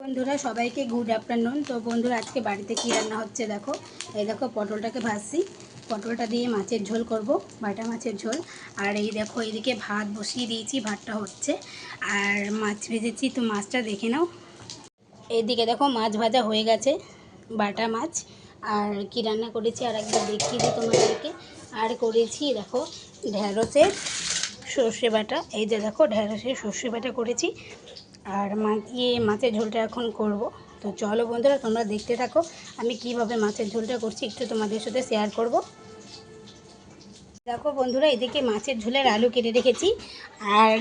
বন্ধুরা, সবাইকে good afternoon তো বন্ধুরা, আজকে বাড়িতে কী রান্না হচ্ছে দেখো? এই দেখো, পটলটাকে ভাজছি। পটলটা দিয়ে মাছের ঝোল করব, বাটা মাছের ঝোল। আর এই দেখো, এইদিকে ভাত বসিয়ে দিয়েছি, ভাতটা হচ্ছে। আর মাছ ভেজেছি, তো মাছটা দেখে নাও। এইদিকে দেখো, মাছ ভাজা হয়ে গেছে, বাটা মাছ। আর কি রান্না করেছি, আর একবার দেখিয়ে দিই তোমাদেরকে। আর করেছি, দেখো ঢ্যাঁড়সের সর্ষে বাটা। এই যে দেখো ঢ্যাঁড়সের সর্ষে বাটা করেছি। আর মাছ দিয়ে মাছের ঝোলটা এখন করব। তো চলো বন্ধুরা, তোমরা দেখতে থাকো, আমি কীভাবে মাছের ঝোলটা করছি, একটু তোমাদের সাথে শেয়ার করব। দেখো বন্ধুরা, এদিকে মাছের ঝোলের আলু কেটে রেখেছি, আর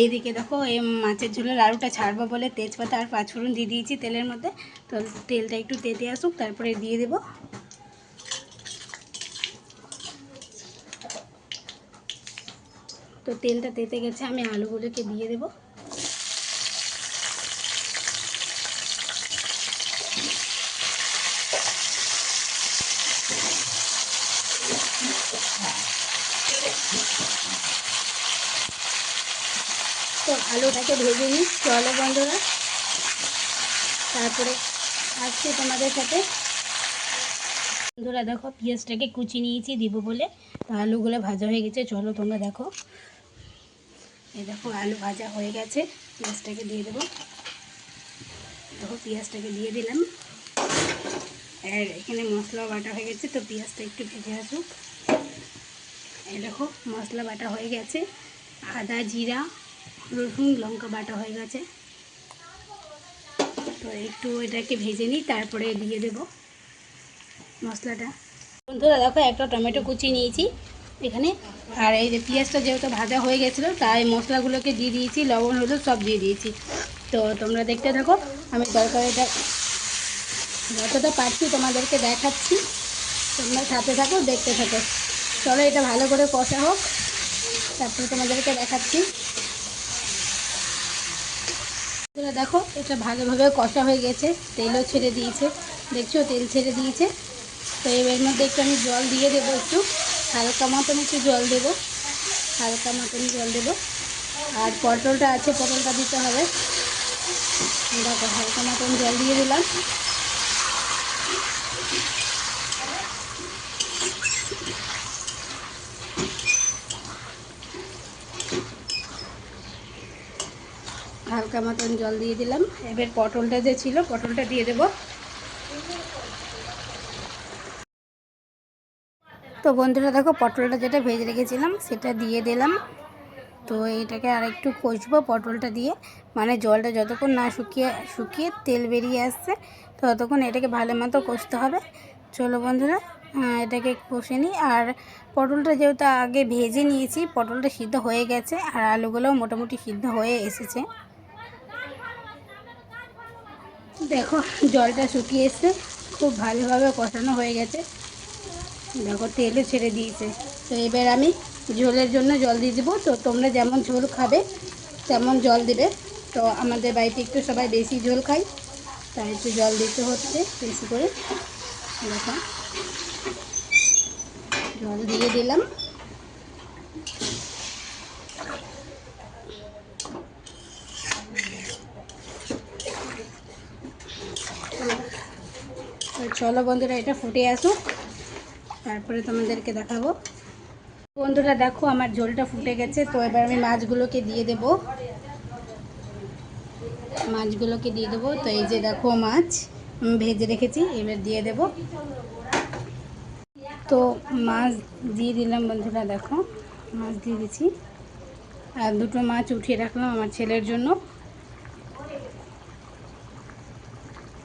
এইদিকে দেখো, এই মাছের ঝোলের আলুটা ছাড়বো বলে তেজপাতা আর পাঁচফোড়ন দিয়ে দিয়েছি তেলের মধ্যে। তো তেলটা একটু তেতে আসুক, তারপরে দিয়ে দেবো। তো তেলটা তেতে গেছে, আমি আলুগুলোকে দিয়ে দেবো। তো আলুটাকে ভেজে নিই চলো বন্ধুরা তারপরে আসছি তোমাদের সাথে। বন্ধুরা দেখো, পেঁয়াজটাকে কুচি নিয়েছি, দিব বলে। তো আলুগুলো ভাজা হয়ে গেছে, চলো তোমরা দেখো। এই দেখো, আলু ভাজা হয়ে গেছে, পেঁয়াজটাকে দিয়ে দেবো। দেখো, পেঁয়াজটাকে দিয়ে দিলাম। আর এখানে মশলা বাটা হয়ে গেছে, তো পেঁয়াজটা একটু ভেজে আসুক। এই দেখো, মশলা বাটা হয়ে গেছে। আদা, জিরা, রসুন, লঙ্কা বাটা হয়ে গেছে। তো একটু এটাকে ভেজে নিই, তারপরে দিয়ে দেব মশলাটা। বন্ধুরা, দেখো, একটা টমেটো কুচি নিয়েছি এখানে। আর এই যে পেঁয়াজটা যেহেতু ভাজা হয়ে গেছিল, তাই মশলাগুলোকে দিয়ে দিয়েছি, লবণ, হলুদ সব দিয়ে দিয়েছি। তো তোমরা দেখতে থাকো, আমি তরকারিটা যতটা পারছি তোমাদেরকে দেখাচ্ছি। তোমরা সাথে থাকো, দেখতে থাকো। চলো এটা ভালো করে কষা হোক। তারপরে তোমাদেরকে দেখাচ্ছি। দেখো, এটা ভালোভাবে কষা হয়ে গেছে। তেলও ছেড়ে দিয়েছে। দেখছ, তেল ছেড়ে দিয়েছে। তো এর মধ্যে একটু আমি জল দিয়ে দেবো একটু। হালকা মতন একটু জল দেবো। হালকা মতন জল দেবো। আর পটলটা আছে, পটলটা দিতে হবে। দেখো, হালকা মতন জল দিয়ে দিলাম। হালকা মতন জল দিয়ে দিলাম। এবার পটলটা যে ছিল, পটলটা দিয়ে দেব। তো বন্ধুরা, দেখো পটলটা যেটা ভেজে রেখেছিলাম, সেটা দিয়ে দিলাম। তো এটাকে আর একটু কষবো পটলটা দিয়ে। মানে জলটা যতক্ষণ না শুকিয়ে শুকিয়ে তেল বেরিয়ে আসছে, ততক্ষণ এটাকে ভালো মতো কষতে হবে। চলো বন্ধুরা এটাকে কষে নিই। আর পটলটা যেহেতু আগে ভেজে নিয়েছি, পটলটা সিদ্ধ হয়ে গেছে, আর আলুগুলোও মোটামুটি সিদ্ধ হয়ে এসেছে। দেখো, জলটা শুকিয়ে এসছে। খুব ভালোভাবে কষানো হয়ে গেছে। দেখো, তেলও ছেড়ে দিয়েছে। তো এবার আমি ঝোলের জন্য জল দিয়ে দেবো। তো তোমরা যেমন ঝোল খাবে, তেমন জল দেবে। তো আমাদের বাড়িতে একটু সবাই বেশি ঝোল খাই তাই একটু জল দিতে হচ্ছে বেশি করে। দেখো, জল দিয়ে দিলাম। চলো বন্ধুরা, এটা ফুটে আসুক। তারপরে তোমাদেরকে দেখাবো। বন্ধুরা, দেখো আমার ঝোলটা ফুটে গেছে, তো এবার আমি মাছগুলোকে দিয়ে দেব। মাছগুলোকে দিয়ে দেবো, তো এই যে দেখো মাছ, আমি ভেজে রেখেছি, এবার দিয়ে দেব। তো মাছ দিয়ে দিলাম বন্ধুরা, দেখো, মাছ দিয়ে দিচ্ছি। আর দুটো মাছ উঠিয়ে রাখলাম আমার ছেলের জন্য।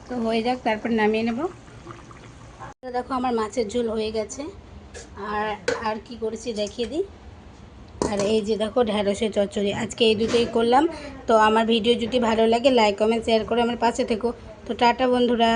তো হয়ে যাক, তারপর নামিয়ে নেব। দেখো আমার মাছের ঝোল হয়ে গেছে। আর আর কি করেছি দেখিয়ে দিই। আর এই যে দেখো ঢ্যাঁড়সের চচ্চড়ি। আজকে এই দুটোই করলাম। তো আমার ভিডিও যদি ভালো লাগে লাইক কমেন্ট শেয়ার করে আমার পাশে থেকো। তো টাটা বন্ধুরা।